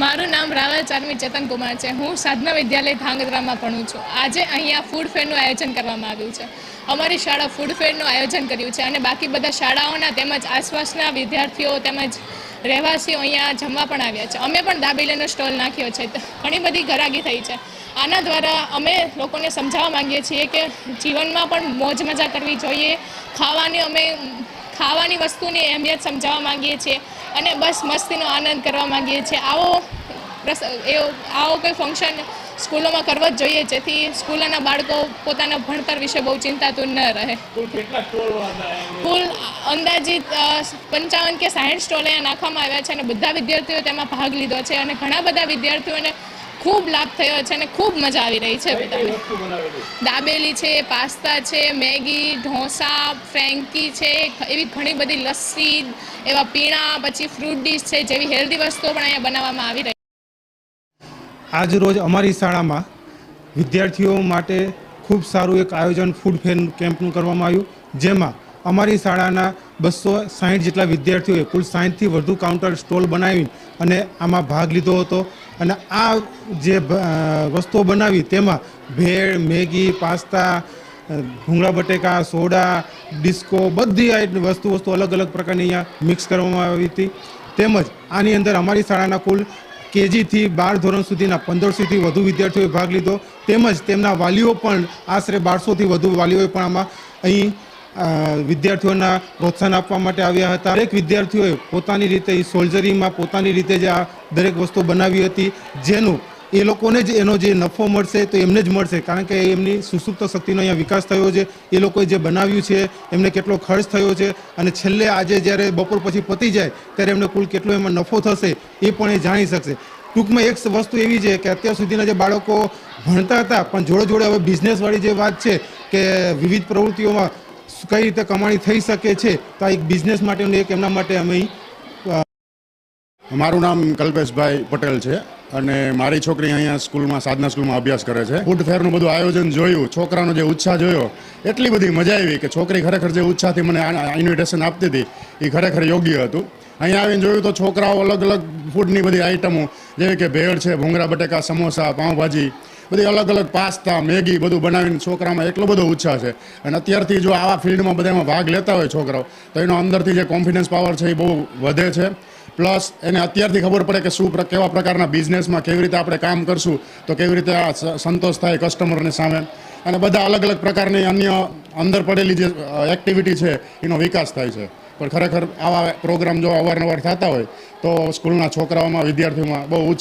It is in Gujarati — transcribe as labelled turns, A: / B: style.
A: મારું નામ રાવલ ચારમી ચેતન કુમાર છે. હું સાધના વિદ્યાલય ધાંગધ્રામાં ભણું છું. આજે અહીંયા ફૂડ ફેરનું આયોજન કરવામાં આવ્યું છે. અમારી શાળા ફૂડ ફેરનું આયોજન કર્યું છે અને બાકી બધા શાળાઓના તેમજ આસપાસના વિદ્યાર્થીઓ તેમજ રહેવાસીઓ અહીંયા જમવા પણ આવ્યા છે. અમે પણ દાબેલીનો સ્ટોલ નાખ્યો છે. ઘણી બધી ગરાગી થઈ છે. આના દ્વારા અમે લોકોને સમજાવવા માંગીએ છીએ કે જીવનમાં પણ મોજ મજા કરવી જોઈએ. ખાવાની અમે ખાવાની વસ્તુની અહેમિયત સમજાવવા માગીએ છીએ અને બસ મસ્તીનો આનંદ કરવા માંગીએ છીએ. આવો એવો આવો કોઈ ફંક્શન સ્કૂલોમાં કરવો જ જોઈએ જેથી સ્કૂલોના બાળકો પોતાના ભણતર વિશે બહુ ચિંતાતુર ન રહે.
B: કુલ
A: અંદાજિત પંચાવન કે સાઠ સ્ટોલ અહીંયા નાખવામાં આવ્યા છે અને બધા વિદ્યાર્થીઓ તેમાં ભાગ લીધો છે અને ઘણા બધા વિદ્યાર્થીઓને ખૂબ લાભ થયો છે અને ખૂબ મજા આવી રહી છે બધાને. દાબેલી છે પાસ્તા છે મેગી ઢોસા ફ્રેન્કી છે એવી ઘણી બધી લસ્સી એવા પીણા પછી ફ્રૂટ ડીશ છે જેવી હેલ્ધી વસ્તુઓ પણ અહીંયા બનાવવામાં આવી રહી
C: આજ રોજ અમારી શાળામાં વિદ્યાર્થીઓ માટે ખૂબ સારું એક આયોજન ફૂડ ફેર કેમ્પનું કરવામાં આવ્યું જેમાં અમારી શાળાના બસો સાહીઠ જેટલા વિદ્યાર્થીઓએ કુલ સાહીઠથી વધુ કાઉન્ટર સ્ટોલ બનાવી અને આમાં ભાગ લીધો હતો. અને આ જે વસ્તુઓ બનાવી તેમાં ભેળ, મેગી, પાસ્તા ભૂંગળા બટેકા, સોડા, ડિસ્કો, બધી આ વસ્તુ વસ્તુ અલગ અલગ પ્રકારની અહીંયા મિક્સ કરવામાં આવી હતી. તેમજ આની અંદર અમારી શાળાના કુલ કેજીથી બાર ધોરણ સુધીના પંદરસોથી વધુ વિદ્યાર્થીઓએ ભાગ લીધો. તેમજ તેમના વાલીઓ પણ આશરે બારસોથી વધુ વાલીઓએ પણ આમાં અહીં વિદ્યાર્થીઓના પ્રોત્સાહન આપવા માટે આવ્યા હતા. દરેક વિદ્યાર્થીઓએ પોતાની રીતે સોલ્જરીમાં પોતાની રીતે જે આ દરેક વસ્તુ બનાવી હતી. જેનું એ લોકોને જ એનો જે નફો મળશે તો એમને જ મળશે. કારણ કે એમની સુસુપ્ત શક્તિનો અહીંયા વિકાસ થયો છે. એ લોકોએ જે બનાવ્યું છે, એમને કેટલો ખર્ચ થયો છે અને છેલ્લે આજે જ્યારે બપોર પછી પતી જાય, ત્યારે એમને કુલ કેટલો એમાં નફો થશે એ પણ એ જાણી શકશે. ટૂંકમાં એક વસ્તુ એવી છે કે અત્યાર સુધીના જે બાળકો ભણતા હતા, પણ જોડે જોડે હવે બિઝનેસવાળી જે વાત છે કે વિવિધ પ્રવૃત્તિઓમાં કઈ રીતે કમાણી થઈ શકે છે તો એક બિઝનેસ માટેનું એક એમના માટે અમે
D: મારું નામ કલ્પેશભાઈ પટેલ છે અને મારી છોકરી અહીંયા સ્કૂલમાં સાધના સ્કૂલમાં અભ્યાસ કરે છે. ફૂડ ફેરનું બધું આયોજન જોયું છોકરાનો જે ઉત્સાહ જોયો એટલી બધી મજા આવી કે છોકરી ખરેખર જે ઉત્સાહથી મને ઇન્વિટેશન આપતી હતી એ ખરેખર યોગ્ય હતું. અહીંયા આવીને જોયું તો છોકરાઓ અલગ અલગ ફૂડની બધી આઈટમો જેવી કે ભેળ છે ભૂંગરા બટેકા સમોસા પાઉંભાજી બધી અલગ અલગ પાસ્તા, મેગી બધું બનાવીને છોકરામાં એટલો બધો ઉત્સાહ છે. અને અત્યારથી જો આવા ફિલ્ડમાં બધામાં ભાગ લેતા હોય છોકરાઓ, તો એનો અંદરથી જે કોન્ફિડન્સ પાવર છે એ બહુ વધે છે. પ્લસ એને અત્યારથી ખબર પડે કે શું કેવા પ્રકારના બિઝનેસમાં કેવી રીતે આપણે કામ કરશું, તો કેવી રીતે આ સંતોષ થાય કસ્ટમરની સામે. અને બધા અલગ અલગ પ્રકારની અન્ય અંદર પડેલી જે એક્ટિવિટી છે, એનો વિકાસ થાય છે. પણ ખરેખર આવા પ્રોગ્રામ જો અવારનવાર થતા હોય, તો સ્કૂલના છોકરાઓમાં વિદ્યાર્થીઓમાં બહુ